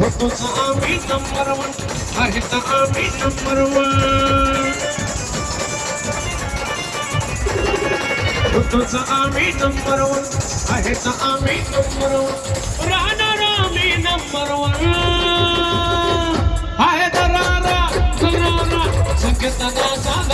بطوطة آمين نمبر ون هرهبة آمين نمبر ون بطوطة آمين نمبر ون هرهبة آمين نمبر ون رانا رامي نمبر ون هاي درارا درارا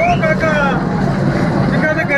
そうかか